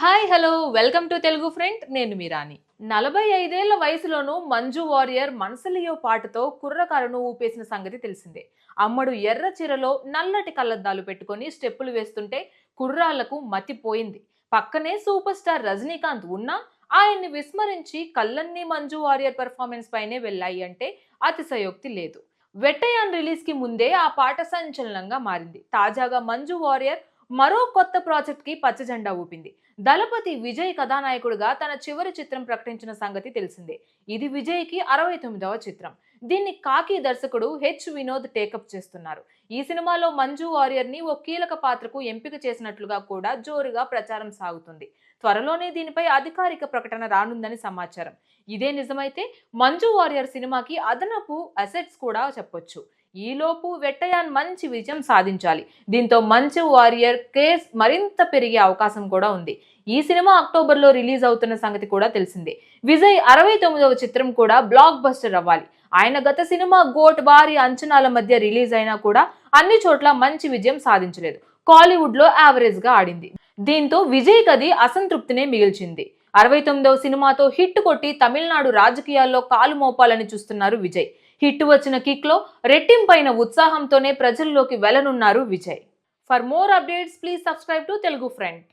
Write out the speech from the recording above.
Hi hello welcome to Telugu friend నేను మీరాని నలభై ఐదేళ్ళ వయసులోనూ మంజు వారియర్ మనసలియో పాటతో కుర్రకారును ఊపేసిన సంగతి తెలిసిందే. అమ్మడు ఎర్ర చీరలో నల్లటి కళ్ళద్దాలు పెట్టుకొని స్టెప్పులు వేస్తుంటే కుర్రాళ్ళకు మతిపోయింది పక్కనే సూపర్ స్టార్ రజనీకాంత్ ఉన్నా ఆయన్ని విస్మరించి కళ్ళన్నీ మంజు వారియర్ పెర్ఫార్మెన్స్ పైనే వెళ్ళాయి అంటే అతిశయోక్తి లేదు. వెట్టయాన్ రిలీజ్కి ముందే ఆ పాట సంచలనంగా మారింది. తాజాగా మంజు వారియర్ మరో కొత్త ప్రాజెక్ట్కి పచ్చజెండా ఊపింది. దళపతి విజయ్ కథానాయకుడిగా తన చివరి చిత్రం ప్రకటించిన సంగతి తెలిసిందే. ఇది విజయ్కి అరవై తొమ్మిదవ చిత్రం. దీన్ని కాకి దర్శకుడు హెచ్ వినోద్ టేకప్ చేస్తున్నారు. ఈ సినిమాలో మంజు వారియర్ని ఓ కీలక పాత్రకు ఎంపిక చేసినట్లుగా కూడా జోరుగా ప్రచారం సాగుతుంది. త్వరలోనే దీనిపై అధికారిక ప్రకటన రానుందని సమాచారం. ఇదే నిజమైతే మంజు వారియర్ సినిమాకి అదనపు అసెట్స్ కూడా చెప్పొచ్చు. ఈలోపు వెట్టయాన్ మంచి విజయం సాధించాలి. దీంతో మంచు వారియర్ కేస్ మరింత పెరిగే అవకాశం కూడా ఉంది. ఈ సినిమా అక్టోబర్లో రిలీజ్ అవుతున్న సంగతి కూడా తెలిసిందే. విజయ్ అరవై తొమ్మిదవ చిత్రం కూడా బ్లాక్ బస్టర్ అవ్వాలి. ఆయన గత సినిమా గోట్ భారీ అంచనాల మధ్య రిలీజ్ అయినా కూడా అన్ని చోట్ల మంచి విజయం సాధించలేదు. కాలీవుడ్లో యావరేజ్గా ఆడింది. దీంతో విజయ్ కది అసంతృప్తినే మిగిల్చింది. అరవై తొమ్మిదవ సినిమాతో హిట్ కొట్టి తమిళనాడు రాజకీయాల్లో కాలు మోపాలని చూస్తున్నారు విజయ్. హిట్ వచ్చిన కిక్లో రెట్టింపైన ఉత్సాహంతోనే ప్రజల్లోకి వెళ్ళనున్నారు Vijay. For more updates please subscribe to Telugu friend